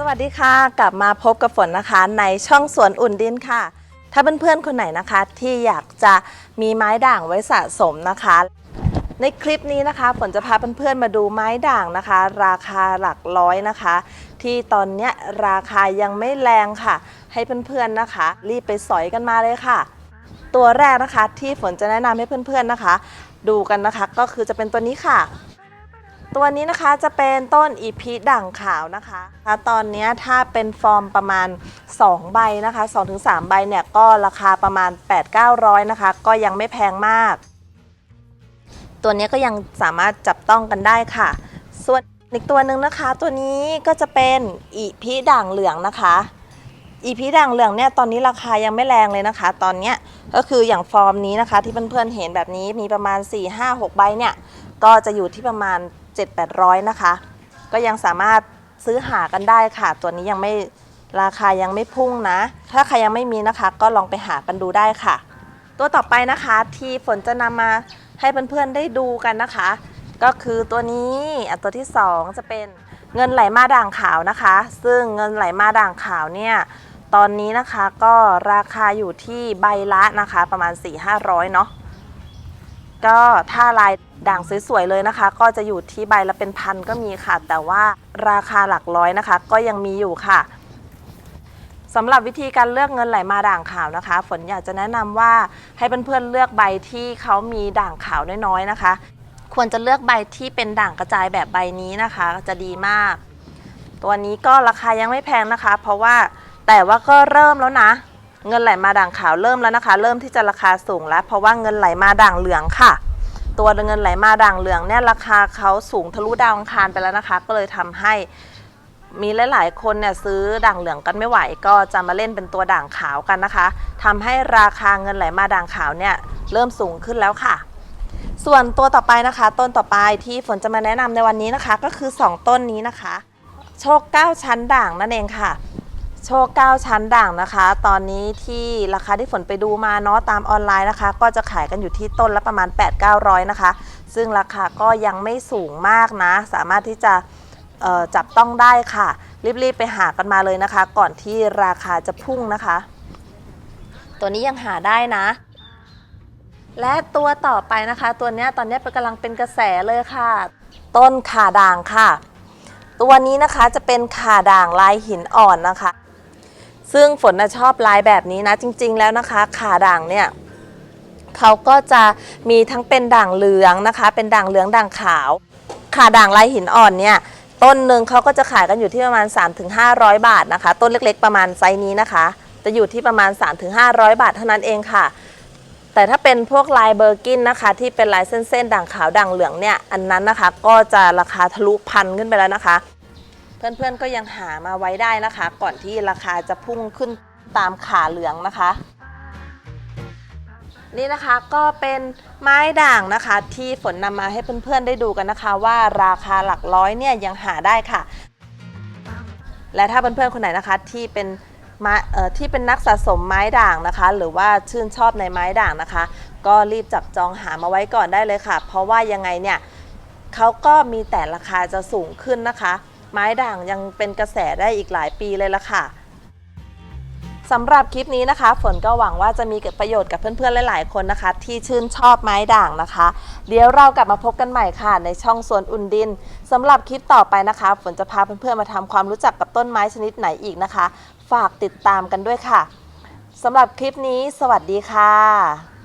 สวัสดีค่ะ กลับมาพบกับฝนนะคะ ในช่องสวนอุ่นดินค่ะ ถ้าเพื่อนๆคนไหนนะคะ ที่อยากจะมีไม้ด่างไว้สะสมนะคะ ในคลิปนี้นะคะฝนจะพาเพื่อนๆมาดูไม้ด่างนะคะ ราคาหลักร้อยนะคะ ที่ตอนเนี้ยราคายังไม่แรงค่ะ ให้เพื่อนๆนะคะ รีบไปสอยกันมาเลยค่ะ ตัวแรกนะคะที่ฝนจะแนะนำให้เพื่อนๆนะคะ ดูกันนะคะก็คือจะเป็นตัวนี้ค่ะ ตัวนี้นะคะจะเป็นต้นอีพีด่างขาวนะคะตอนนี้ถ้าเป็นฟอร์มประมาณ 2 ใบนะคะ 2-3 ใบเนี่ยก็ราคาประมาณ 8-900 นะคะ ก็ยังไม่แพงมาก ตัวนี้ก็ยังสามารถจับต้องกันได้ค่ะ ส่วนอีกตัวหนึ่งนะคะ ตัวนี้ก็จะเป็นอีพีด่างเหลืองนะคะอีพีด่างเหลืองเนี่ยตอนนี้ราคายังไม่แรงเลยนะคะ ตอนเนี้ยก็คืออย่างฟอร์มนี้นะคะ ที่เพื่อนๆเห็นแบบนี้มีประมาณ 4-5-6 ใบเนี่ยก็จะอยู่ที่ประมาณ 7-800 นะคะ ก็ยังสามารถซื้อหากันได้ค่ะ ตัวนี้ยังไม่ราคายังไม่พุ่งนะ ถ้าใครยังไม่มีนะคะ ก็ลองไปหากันดูได้ค่ะ ตัวต่อไปนะคะที่ฝนจะนำมาให้เพื่อนๆได้ดูกันนะคะ ก็คือตัวนี้ตัวที่ 2 จะเป็นเงินไหลมาด่างขาวนะคะ ซึ่งเงินไหลมาด่างขาวเนี่ยตอนนี้นะคะก็ราคาอยู่ที่ใบละนะคะประมาณ 4-500เนาะ ก็ถ้าลายด่างสวยๆเลยนะคะ ก็จะอยู่ที่ใบละเป็นพันก็มีค่ะ แต่ว่าราคาหลักร้อยนะคะ ก็ยังมีอยู่ค่ะสำหรับวิธีการเลือกเงินไหลมาด่างขาวนะคะ ฝนอยากจะแนะนำว่าให้เพื่อนๆเลือกใบที่เขามีด่างขาวน้อยๆนะคะ ควรจะเลือกใบที่เป็นด่างกระจายแบบใบนี้นะคะ จะดีมาก ตัวนี้ก็ราคายังไม่แพงนะคะ เพราะว่าแต่ว่าก็เริ่มแล้วนะ เงินไหลมาด่างขาวเริ่มแล้วนะคะ เริ่มที่จะราคาสูงแล้ว เพราะว่าเงินไหลมาด่างเหลืองค่ะ ตัวเงินไหลมาด่างเหลืองเนี่ยราคาเขาสูงทะลุดาวอังคารไปแล้วนะคะ ก็เลยทำให้มีหลาย ๆ คนเนี่ยซื้อด่างเหลืองกันไม่ไหว ก็จะมาเล่นเป็นตัวด่างขาวกันนะคะทำให้ราคาเงินไหลมาด่างขาวเนี่ยเริ่มสูงขึ้นแล้วค่ะ ส่วนตัวต่อไปนะคะ ต้นต่อไปที่ฝนจะมาแนะนำในวันนี้นะคะ ก็คือ 2 ต้นนี้นะคะ โชค 9 ชั้นด่างนั่นเองค่ะ โชค9ชั้นด่างนะคะ ตอนนี้ที่ราคาที่ฝนไปดูมาเนาะตามออนไลน์นะคะ ก็จะขายกันอยู่ที่ต้นละประมาณ 8-900 นะคะ ซึ่งราคาก็ยังไม่สูงมากนะ สามารถที่จะจับต้องได้ค่ะ รีบๆไปหากันมาเลยนะคะ ก่อนที่ราคาจะพุ่งนะคะ ตัวนี้ยังหาได้นะ และตัวต่อไปนะคะ ตัวเนี้ยตอนนี้ปกำลังเป็นกระแสเลยค่ะ ต้นข่าด่างค่ะ ตัวนี้นะคะจะเป็นข่าด่างลายหินอ่อนนะคะ ซึ่งฝนนะชอบลายแบบนี้นะจริง ๆ แล้วนะคะ ขาด่างเนี่ยเขาก็จะมีทั้งเป็นด่างเหลืองนะคะ เป็นด่างเหลืองด่างขาว ขาด่างลายหินอ่อนเนี่ยต้นหนึ่งเขาก็จะขายกันอยู่ที่ประมาณ 3-500 บาทนะคะ ต้นเล็กๆ ประมาณไซนี้นะคะ จะอยู่ที่ประมาณ 3-500 บาทเท่านั้นเองค่ะ แต่ถ้าเป็นพวกลายเบอร์กินนะคะ ที่เป็นลายเส้นๆด่างขาวด่างเหลืองเนี่ยอันนั้นนะคะ ก็จะราคาทะลุพันขึ้นไปแล้วนะคะ เพื่อนๆก็ยังหามาไว้ได้นะคะ ก่อนที่ราคาจะพุ่งขึ้นตามขาเหลืองนะคะ นี่นะคะก็เป็นไม้ด่างนะคะ ที่ฝนนำมาให้เพื่อนๆได้ดูกันนะคะ ว่าราคาหลักร้อยเนี่ยยังหาได้ค่ะ และถ้าเพื่อนๆคนไหนนะคะที่เป็นม้เอ่อที่เป็นนักสะสมไม้ด่างนะคะ หรือว่าชื่นชอบในไม้ด่างนะคะ ก็รีบจับจองหามาไว้ก่อนได้เลยค่ะ เพราะว่ายังไงเนี่ยเขาก็มีแต่ราคาจะสูงขึ้นนะคะ ไม้ด่างยังเป็นกระแสได้อีกหลายปีเลยละค่ะสำหรับคลิปนี้นะคะ ฝนก็หวังว่าจะมีประโยชน์กับเพื่อนๆหลาย ๆ คนนะคะ ที่ชื่นชอบไม้ด่างนะคะ เดี๋ยวเรากลับมาพบกันใหม่ค่ะ ในช่องสวนอุ่นดินสำหรับคลิปต่อไปนะคะ ฝนจะพาเพื่อนๆมาทำความรู้จักกับต้นไม้ชนิดไหนอีกนะคะ ฝากติดตามกันด้วยค่ะสำหรับคลิปนี้ สวัสดีค่ะ